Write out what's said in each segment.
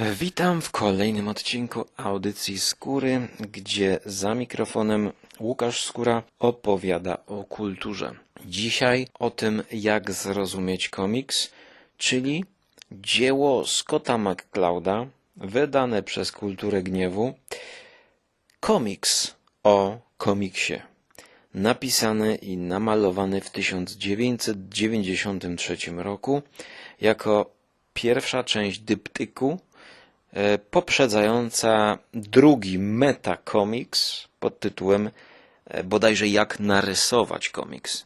Witam w kolejnym odcinku audycji Skóry, gdzie za mikrofonem Łukasz Skóra opowiada o kulturze. Dzisiaj o tym, jak zrozumieć komiks, czyli dzieło Scotta McClouda, wydane przez Kulturę Gniewu, komiks o komiksie. Napisany i namalowany w 1993 roku jako pierwsza część dyptyku poprzedzająca drugi metakomiks pod tytułem e, bodajże jak narysować komiks.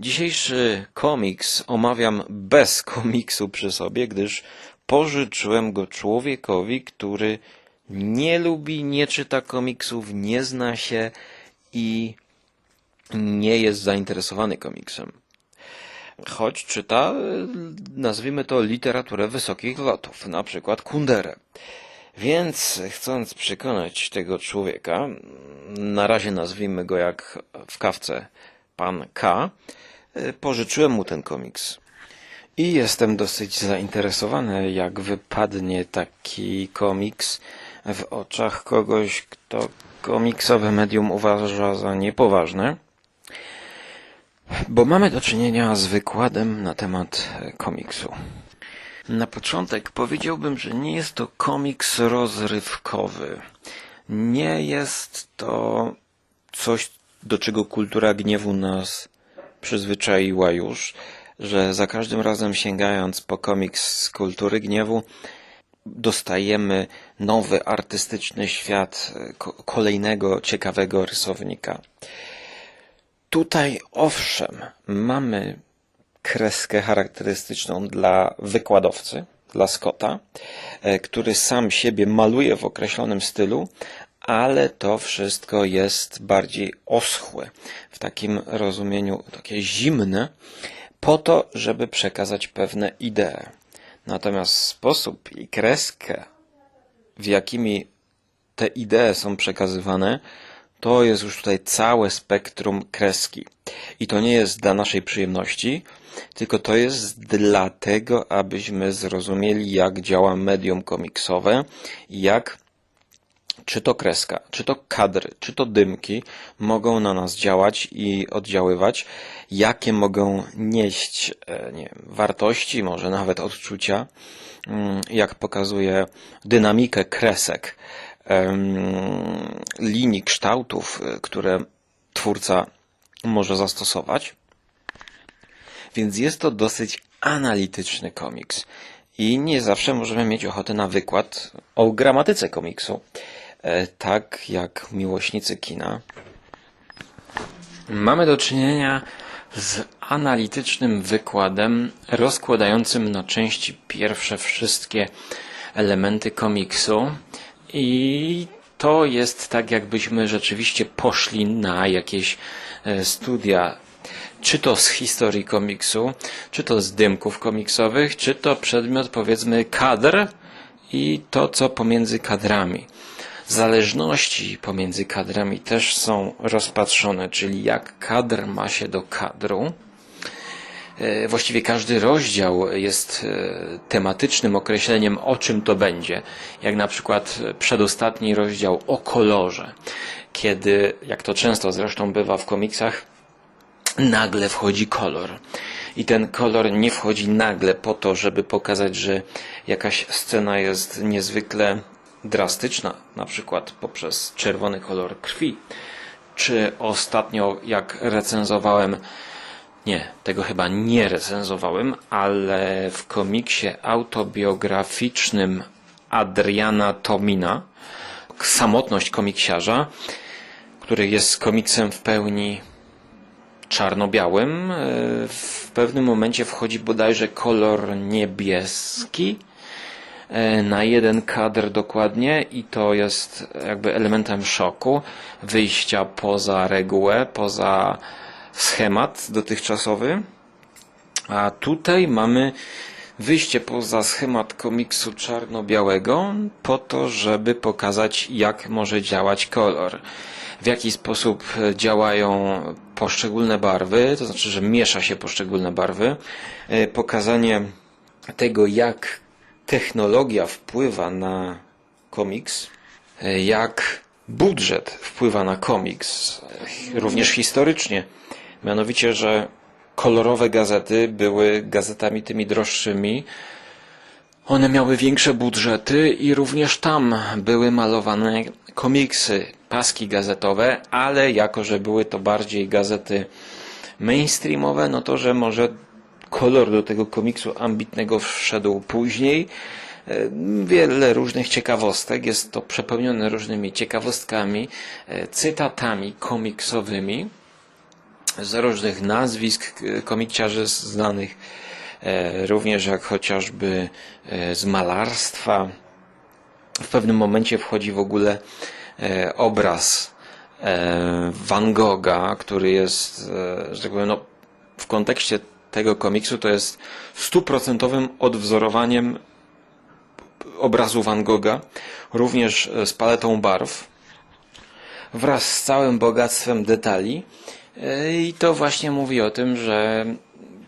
Dzisiejszy komiks omawiam bez komiksu przy sobie, gdyż pożyczyłem go człowiekowi, który nie lubi, nie czyta komiksów, nie zna się i nie jest zainteresowany komiksem. Choć czyta, nazwijmy to, literaturę wysokich lotów, na przykład Kunderę. Więc chcąc przekonać tego człowieka, na razie nazwijmy go jak w kawce pan K, pożyczyłem mu ten komiks. I jestem dosyć zainteresowany, jak wypadnie taki komiks w oczach kogoś, kto komiksowe medium uważa za niepoważne. Bo mamy do czynienia z wykładem na temat e, komiksu. Na początek powiedziałbym, że nie jest to komiks rozrywkowy. Nie jest to coś, do czego kultura gniewu nas przyzwyczaiła już, że za każdym razem sięgając po komiks z kultury gniewu, dostajemy nowy artystyczny świat e, ko- kolejnego ciekawego rysownika. Tutaj owszem, mamy kreskę charakterystyczną dla wykładowcy, dla Scotta, e, który sam siebie maluje w określonym stylu, ale to wszystko jest bardziej oschłe, w takim rozumieniu takie zimne, po to, żeby przekazać pewne idee. Natomiast sposób i kreskę, w jakimi te idee są przekazywane, to jest już tutaj całe spektrum kreski. I to nie jest dla naszej przyjemności, tylko to jest dlatego, abyśmy zrozumieli, jak działa medium komiksowe jak czy to kreska, czy to kadry, czy to dymki mogą na nas działać i oddziaływać, jakie mogą nieść e, nie wiem, wartości, może nawet odczucia, mm, jak pokazuje dynamikę kresek, linii kształtów, e, które twórca może zastosować. Więc jest to dosyć analityczny komiks. I nie zawsze możemy mieć ochotę na wykład o gramatyce komiksu. E, Tak jak miłośnicy kina. Mamy do czynienia z analitycznym wykładem rozkładającym na części pierwsze wszystkie elementy komiksu i to jest tak jakbyśmy rzeczywiście poszli na jakieś e, studia czy to z historii komiksu, czy to z dymków komiksowych, czy to przedmiot powiedzmy kadr i to co pomiędzy kadrami. Zależności pomiędzy kadrami też są rozpatrzone, czyli jak kadr ma się do kadru. E, Właściwie każdy rozdział jest e, tematycznym określeniem, o czym to będzie. Jak na przykład przedostatni rozdział o kolorze, kiedy, jak to często zresztą bywa w komiksach, nagle wchodzi kolor. I ten kolor nie wchodzi nagle po to, żeby pokazać, że jakaś scena jest niezwykle drastyczna, na przykład poprzez czerwony kolor krwi. Czy ostatnio, jak recenzowałem, nie, tego chyba nie recenzowałem, ale w komiksie autobiograficznym Adriana Tomina, Samotność komiksiarza, który jest komiksem w pełni czarno-białym. e, W pewnym momencie wchodzi bodajże kolor niebieski e, na jeden kadr dokładnie i to jest jakby elementem szoku, wyjścia poza regułę, poza schemat dotychczasowy. A tutaj mamy wyjście poza schemat komiksu czarno-białego po to, żeby pokazać jak może działać kolor. W jaki sposób e, działają poszczególne barwy, to znaczy, że miesza się poszczególne barwy. E, Pokazanie tego, jak technologia wpływa na komiks, e, jak budżet wpływa na komiks, również historycznie. Mianowicie, że kolorowe gazety były gazetami tymi droższymi. One miały większe budżety i również tam były malowane komiksy, paski gazetowe, ale jako, że były to bardziej gazety mainstreamowe, no to, że może kolor do tego komiksu ambitnego wszedł później. E, Wiele różnych ciekawostek, jest to przepełnione różnymi ciekawostkami, e, cytatami komiksowymi z różnych nazwisk komikciarzy znanych, e, również jak chociażby e, z malarstwa. W pewnym momencie wchodzi w ogóle e, obraz Van Gogha, który jest, że tak powiem, no, w kontekście tego komiksu to jest stuprocentowym odwzorowaniem obrazu Van Gogha, również z paletą barw wraz z całym bogactwem detali. E, I to właśnie mówi o tym, że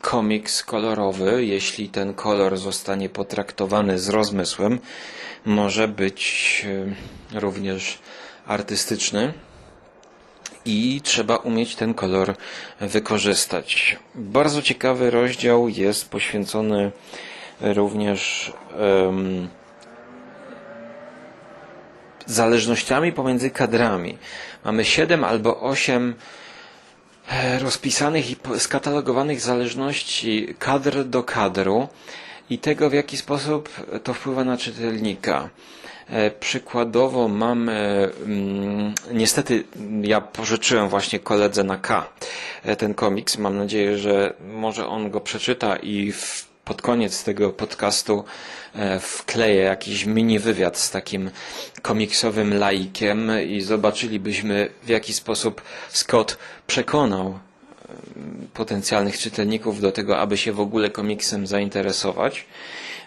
komiks kolorowy, jeśli ten kolor zostanie potraktowany z rozmysłem, może być e, również artystyczny i trzeba umieć ten kolor wykorzystać. Bardzo ciekawy rozdział jest poświęcony również em, zależnościami pomiędzy kadrami. Mamy 7 albo 8 e, rozpisanych i skatalogowanych zależności kadr do kadru i tego, w jaki sposób to wpływa na czytelnika. E, Przykładowo mamy, mm, niestety ja pożyczyłem właśnie koledze na K e, ten komiks. Mam nadzieję, że może on go przeczyta i w, pod koniec tego podcastu e, wkleję jakiś mini wywiad z takim komiksowym laikiem i zobaczylibyśmy w jaki sposób Scott przekonał potencjalnych czytelników do tego, aby się w ogóle komiksem zainteresować.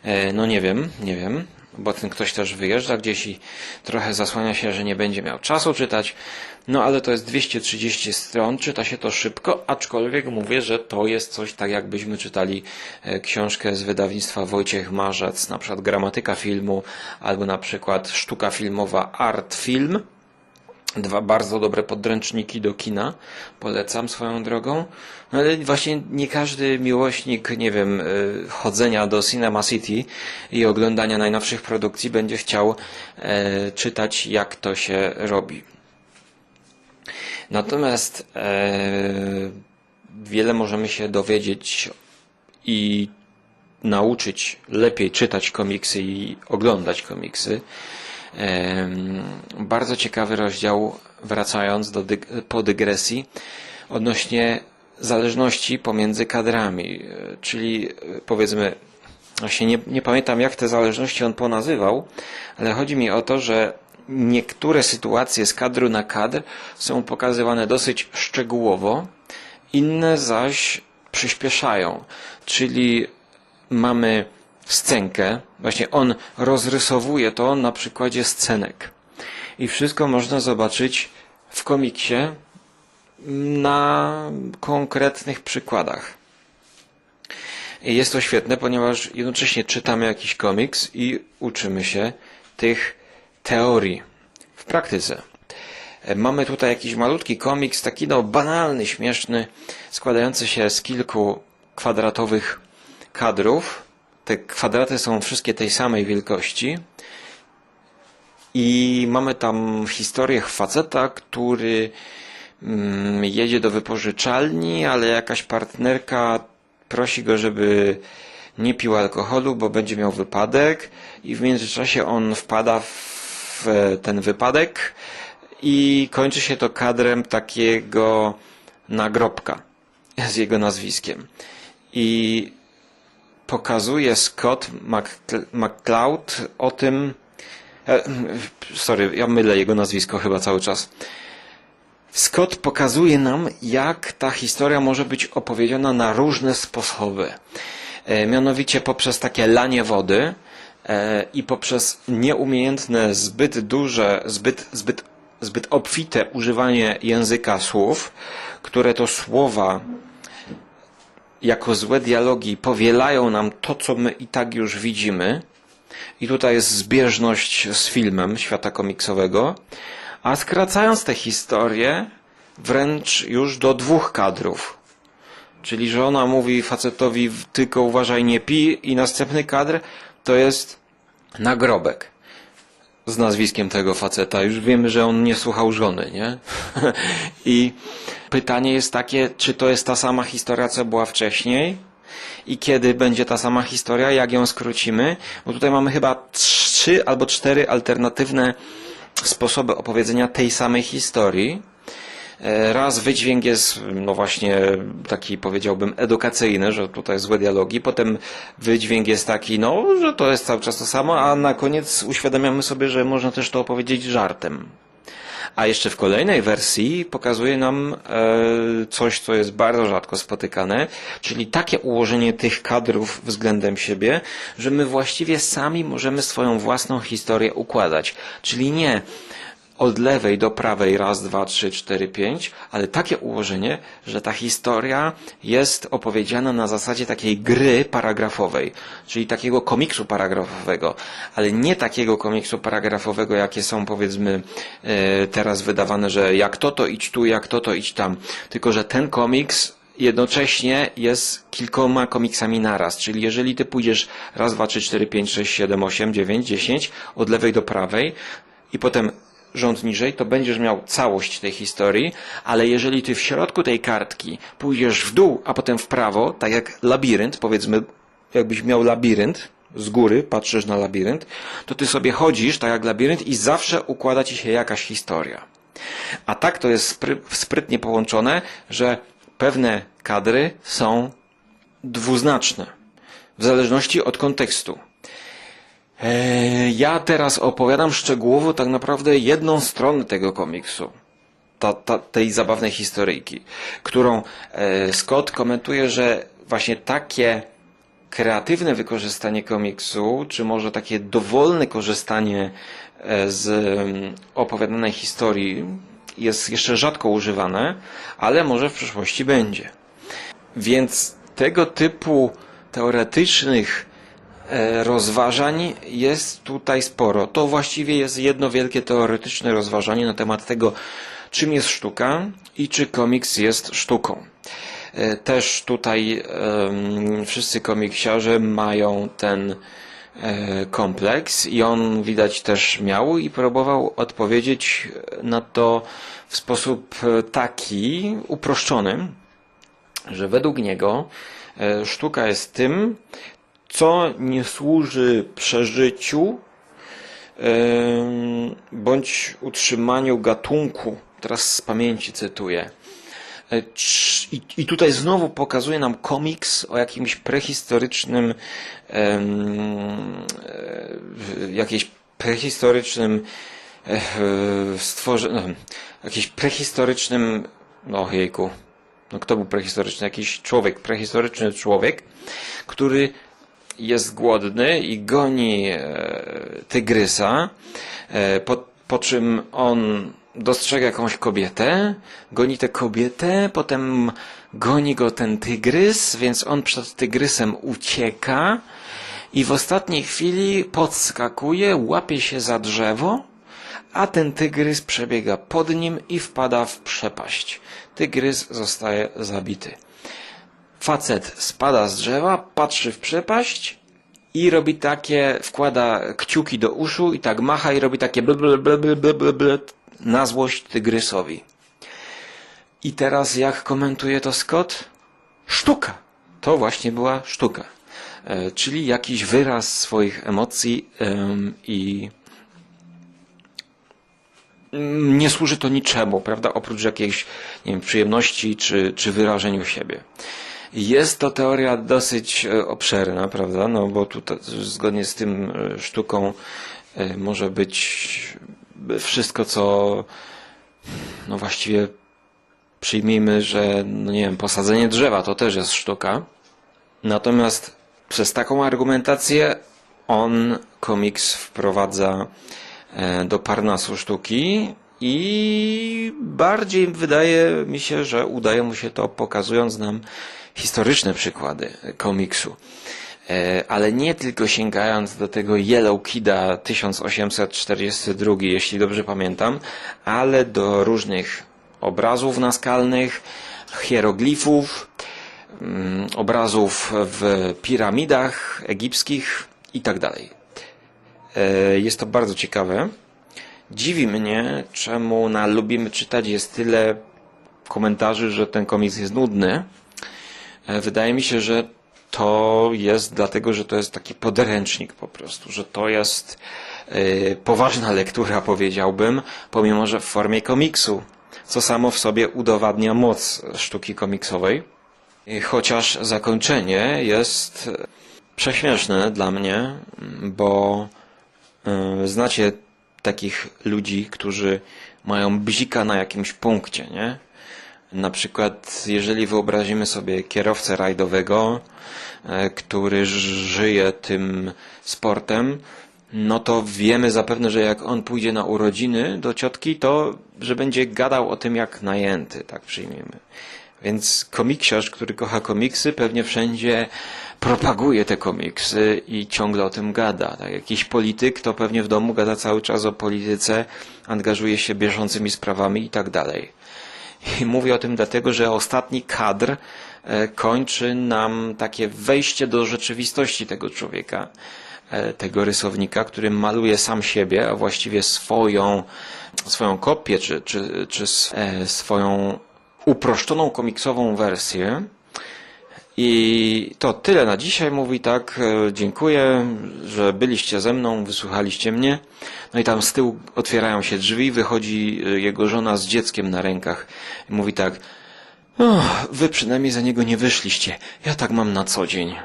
E, No nie wiem, nie wiem, bo ten ktoś też wyjeżdża gdzieś i trochę zasłania się, że nie będzie miał czasu czytać. No ale to jest 230 stron, czyta się to szybko, aczkolwiek mówię, że to jest coś tak jakbyśmy czytali e, książkę z wydawnictwa Wojciech Marzec, na przykład Gramatyka filmu, albo na przykład Sztuka filmowa Art Film. Dwa bardzo dobre podręczniki do kina. Polecam swoją drogą. No ale właśnie nie każdy miłośnik, nie wiem, y, chodzenia do Cinema City i oglądania najnowszych produkcji będzie chciał e, czytać, jak to się robi. Natomiast e, wiele możemy się dowiedzieć i nauczyć lepiej czytać komiksy i oglądać komiksy. Bardzo ciekawy rozdział, wracając do dyg- po dygresji, odnośnie zależności pomiędzy kadrami, e, czyli e, powiedzmy, właśnie nie, nie pamiętam jak te zależności on ponazywał, ale chodzi mi o to, że niektóre sytuacje z kadru na kadr są pokazywane dosyć szczegółowo, inne zaś przyspieszają, czyli mamy scenkę, właśnie on rozrysowuje to na przykładzie scenek. I wszystko można zobaczyć w komiksie na konkretnych przykładach. I jest to świetne, ponieważ jednocześnie czytamy jakiś komiks i uczymy się tych teorii w praktyce. Mamy tutaj jakiś malutki komiks, taki no banalny, śmieszny, składający się z kilku kwadratowych kadrów. Te kwadraty są wszystkie tej samej wielkości. I mamy tam historię faceta, który mm, jedzie do wypożyczalni, ale jakaś partnerka prosi go, żeby nie pił alkoholu, bo będzie miał wypadek i w międzyczasie on wpada w ten wypadek i kończy się to kadrem takiego nagrobka z jego nazwiskiem. I pokazuje Scott Mc- McCloud o tym, e, sorry, ja mylę jego nazwisko chyba cały czas. Scott pokazuje nam, jak ta historia może być opowiedziana na różne sposoby. E, mianowicie poprzez takie lanie wody e, i poprzez nieumiejętne, zbyt duże, zbyt, zbyt, zbyt obfite używanie języka słów, które to słowa jako złe dialogi powielają nam to, co my i tak już widzimy. I tutaj jest zbieżność z filmem świata komiksowego. A skracając tę historię wręcz już do dwóch kadrów. Czyli, że ona mówi facetowi tylko uważaj nie pij i następny kadr to jest nagrobek z nazwiskiem tego faceta. Już wiemy, że on nie słuchał żony, nie? I pytanie jest takie, czy to jest ta sama historia, co była wcześniej? I kiedy będzie ta sama historia, jak ją skrócimy? Bo tutaj mamy chyba trzy albo cztery alternatywne sposoby opowiedzenia tej samej historii. E, Raz wydźwięk jest, no właśnie, taki powiedziałbym edukacyjny, że tutaj złe dialogi. Potem wydźwięk jest taki, no, że to jest cały czas to samo, a na koniec uświadamiamy sobie, że można też to opowiedzieć żartem. A jeszcze w kolejnej wersji pokazuje nam e, coś, co jest bardzo rzadko spotykane, czyli takie ułożenie tych kadrów względem siebie, że my właściwie sami możemy swoją własną historię układać. Czyli nie od lewej do prawej raz, dwa, trzy, cztery, pięć, ale takie ułożenie, że ta historia jest opowiedziana na zasadzie takiej gry paragrafowej, czyli takiego komiksu paragrafowego, ale nie takiego komiksu paragrafowego, jakie są powiedzmy e, teraz wydawane, że jak to to idź tu, jak to to idź tam, tylko że ten komiks jednocześnie jest kilkoma komiksami naraz. Czyli jeżeli ty pójdziesz raz, dwa, trzy, cztery, pięć, sześć, siedem, osiem, dziewięć, dziesięć od lewej do prawej i potem rząd niżej, to będziesz miał całość tej historii, ale jeżeli ty w środku tej kartki pójdziesz w dół, a potem w prawo, tak jak labirynt, powiedzmy, jakbyś miał labirynt, z góry patrzysz na labirynt, to ty sobie chodzisz tak jak labirynt i zawsze układa ci się jakaś historia. A tak to jest spry- sprytnie połączone, że pewne kadry są dwuznaczne, w zależności od kontekstu. E, Ja teraz opowiadam szczegółowo tak naprawdę jedną stronę tego komiksu. Ta, ta, tej zabawnej historyjki, którą e, Scott komentuje, że właśnie takie kreatywne wykorzystanie komiksu, czy może takie dowolne korzystanie e, z mm, opowiadanej historii jest jeszcze rzadko używane, ale może w przyszłości będzie. Więc tego typu teoretycznych rozważań jest tutaj sporo. To właściwie jest jedno wielkie teoretyczne rozważanie na temat tego, czym jest sztuka i czy komiks jest sztuką. E, Też tutaj wszyscy komiksiarze mają ten e, kompleks i on widać też miał i próbował odpowiedzieć na to w sposób e, taki uproszczony, że według niego e, sztuka jest tym, co nie służy przeżyciu bądź utrzymaniu gatunku. Teraz z pamięci cytuję. E, I, tutaj znowu pokazuje nam komiks o jakimś prehistorycznym, e, jakieś prehistorycznym e, stworze, no, jakimś prehistorycznym, no jejku, no kto był prehistoryczny? Jakiś człowiek, prehistoryczny człowiek, który jest głodny i goni e, tygrysa, e, po, po czym on dostrzega jakąś kobietę, goni tę kobietę, potem goni go ten tygrys, więc on przed tygrysem ucieka i w ostatniej chwili podskakuje, łapie się za drzewo, a ten tygrys przebiega pod nim i wpada w przepaść. Tygrys zostaje zabity. Facet spada z drzewa, patrzy w przepaść i robi takie, wkłada kciuki do uszu i tak macha i robi takie ble, na złość tygrysowi. I teraz jak komentuje to Scott? Sztuka. To właśnie była sztuka. E, czyli jakiś wyraz swoich emocji em, i nie służy to niczemu, prawda? Oprócz jakiejś, nie wiem, przyjemności czy, czy wyrażeniu siebie. Jest to teoria dosyć e, obszerna, prawda? No bo tutaj zgodnie z tym e, sztuką e, może być wszystko, co no właściwie przyjmijmy, że no nie wiem, posadzenie drzewa to też jest sztuka. Natomiast przez taką argumentację on komiks wprowadza do Parnasu sztuki i bardziej wydaje mi się, że udaje mu się to pokazując nam historyczne przykłady komiksu. E, Ale nie tylko sięgając do tego Yellow Kida 1842, jeśli dobrze pamiętam, ale do różnych obrazów naskalnych, hieroglifów, mm, obrazów w piramidach egipskich i tak. E, Jest to bardzo ciekawe. Dziwi mnie, czemu na Lubimy Czytać jest tyle komentarzy, że ten komiks jest nudny. E, Wydaje mi się, że to jest dlatego, że to jest taki podręcznik po prostu, że to jest e, poważna lektura, powiedziałbym, pomimo że w formie komiksu, co samo w sobie udowadnia moc sztuki komiksowej. I Chociaż zakończenie jest prześmieszne dla mnie, bo e, znacie takich ludzi, którzy mają bzika na jakimś punkcie, nie? Na przykład, jeżeli wyobrazimy sobie kierowcę rajdowego, e, który żyje tym sportem, no to wiemy zapewne, że jak on pójdzie na urodziny do ciotki, to że będzie gadał o tym jak najęty, tak przyjmiemy. Więc komiksiarz, który kocha komiksy, pewnie wszędzie propaguje te komiksy i ciągle o tym gada. Tak, jakiś polityk to pewnie w domu gada cały czas o polityce, angażuje się bieżącymi sprawami i tak dalej. I mówię o tym dlatego, że ostatni kadr e, kończy nam takie wejście do rzeczywistości tego człowieka, e, tego rysownika, który maluje sam siebie, a właściwie swoją, swoją kopię, czy, czy, czy e, swoją uproszczoną komiksową wersję. I to tyle na dzisiaj, mówi tak. e, Dziękuję, że byliście ze mną, wysłuchaliście mnie. No i tam z tyłu otwierają się drzwi, wychodzi e, jego żona z dzieckiem na rękach. Mówi tak. "O, wy przynajmniej za niego nie wyszliście. Ja tak mam na co dzień.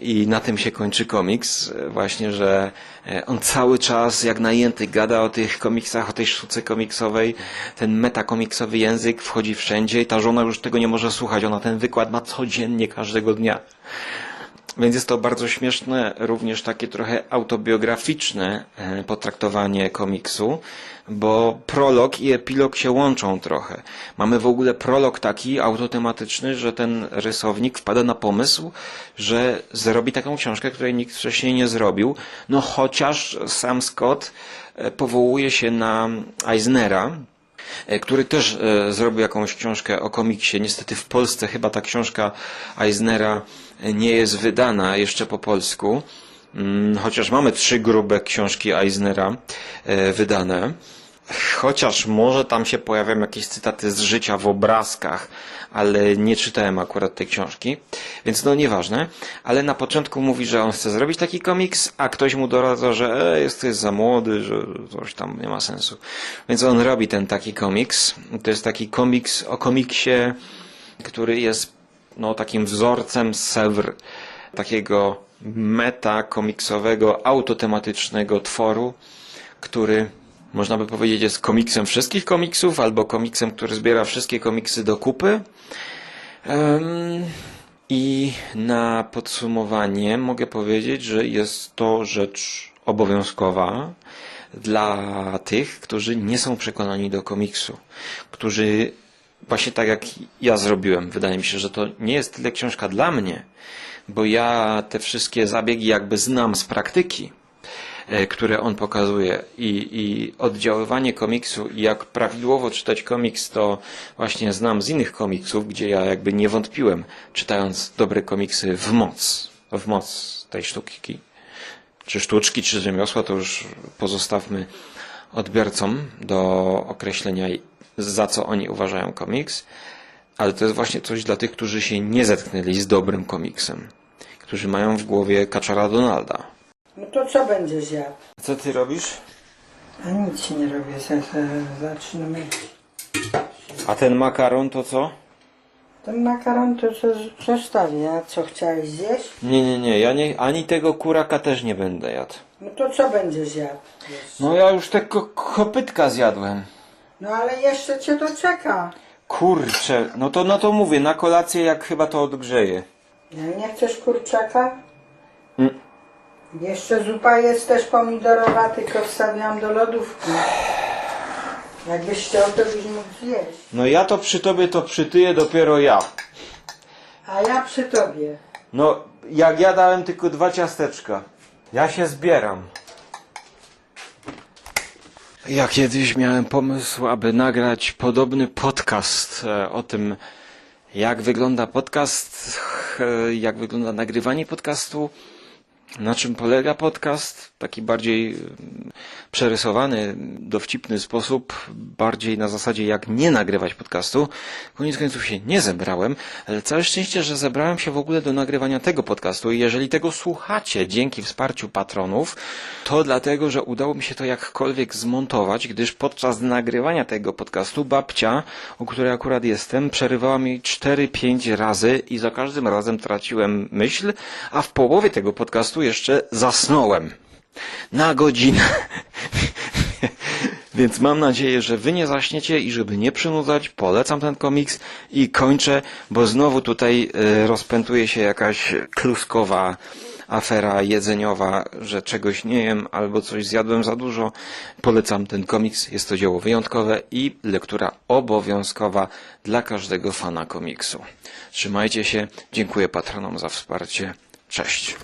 I na tym się kończy komiks, właśnie, że e, on cały czas jak najęty gada o tych komiksach, o tej sztuce komiksowej. Ten metakomiksowy język wchodzi wszędzie i ta żona już tego nie może słuchać. Ona ten wykład ma codziennie, każdego dnia. Więc jest to bardzo śmieszne, również takie trochę autobiograficzne e, potraktowanie komiksu, bo prolog i epilog się łączą trochę. Mamy w ogóle prolog taki autotematyczny, że ten rysownik wpada na pomysł, że zrobi taką książkę, której nikt wcześniej nie zrobił. No chociaż sam Scott e, powołuje się na Eisnera, który też e, zrobił jakąś książkę o komiksie. Niestety w Polsce chyba ta książka Eisnera e, nie jest wydana jeszcze po polsku, Mm, chociaż mamy trzy grube książki Eisnera e, wydane. Chociaż może tam się pojawiają jakieś cytaty z życia w obrazkach, ale nie czytałem akurat tej książki, więc no nieważne. Ale na początku mówi, że on chce zrobić taki komiks, a ktoś mu doradza, że e, jesteś za młody, że coś tam nie ma sensu. Więc on robi ten taki komiks. To jest taki komiks o komiksie, który jest no, takim wzorcem Sewr, takiego meta komiksowego, autotematycznego tworu, który można by powiedzieć jest komiksem wszystkich komiksów, albo komiksem, który zbiera wszystkie komiksy do kupy. I na podsumowanie mogę powiedzieć, że jest to rzecz obowiązkowa dla tych, którzy nie są przekonani do komiksu, którzy właśnie tak jak ja zrobiłem, wydaje mi się, że to nie jest tyle książka dla mnie, bo ja te wszystkie zabiegi jakby znam z praktyki, które on pokazuje i, i oddziaływanie komiksu i jak prawidłowo czytać komiks, to właśnie znam z innych komiksów, gdzie ja jakby nie wątpiłem, czytając dobre komiksy w moc, w moc tej sztuki. Czy sztuczki, czy rzemiosła, to już pozostawmy odbiorcom do określenia, za co oni uważają komiks. Ale to jest właśnie coś dla tych, którzy się nie zetknęli z dobrym komiksem. Którzy mają w głowie kaczora Donalda. No to co będziesz jadł? Co ty robisz? A nic nie robię, za- za- zaczynamy. A ten makaron to co? Ten makaron to co z- zostawię, a co chciałeś zjeść? Nie, nie, nie, ja nie, ani tego kuraka też nie będę jadł. No to co będziesz jadł? No ja już te ko- kopytka zjadłem. No ale jeszcze cię to czeka. Kurczę, no to, no to mówię, na kolację jak chyba to odgrzeje. Nie, nie chcesz kurczaka? Jeszcze zupa jest też pomidorowa, tylko wstawiam do lodówki. Jakbyś chciał, to byś mógł zjeść. No ja to przy tobie to przytyję dopiero ja. A ja przy tobie. No, jak ja dałem tylko dwa ciasteczka. Ja się zbieram. Ja kiedyś miałem pomysł, aby nagrać podobny podcast e, o tym, jak wygląda podcast, e, jak wygląda nagrywanie podcastu, na czym polega podcast, taki bardziej przerysowany, dowcipny sposób, bardziej na zasadzie jak nie nagrywać podcastu. Koniec końców się nie zebrałem, ale całe szczęście, że zebrałem się w ogóle do nagrywania tego podcastu i jeżeli tego słuchacie dzięki wsparciu patronów, to dlatego, że udało mi się to jakkolwiek zmontować, gdyż podczas nagrywania tego podcastu babcia, u której akurat jestem, przerywała mi 4-5 razy i za każdym razem traciłem myśl, a w połowie tego podcastu jeszcze zasnąłem. Na godzinę. Więc mam nadzieję, że wy nie zaśniecie i żeby nie przynudzać, polecam ten komiks i kończę, bo znowu tutaj e, rozpętuje się jakaś kluskowa afera jedzeniowa, że czegoś nie jem albo coś zjadłem za dużo. Polecam ten komiks, jest to dzieło wyjątkowe i lektura obowiązkowa dla każdego fana komiksu. Trzymajcie się, dziękuję patronom za wsparcie. Cześć.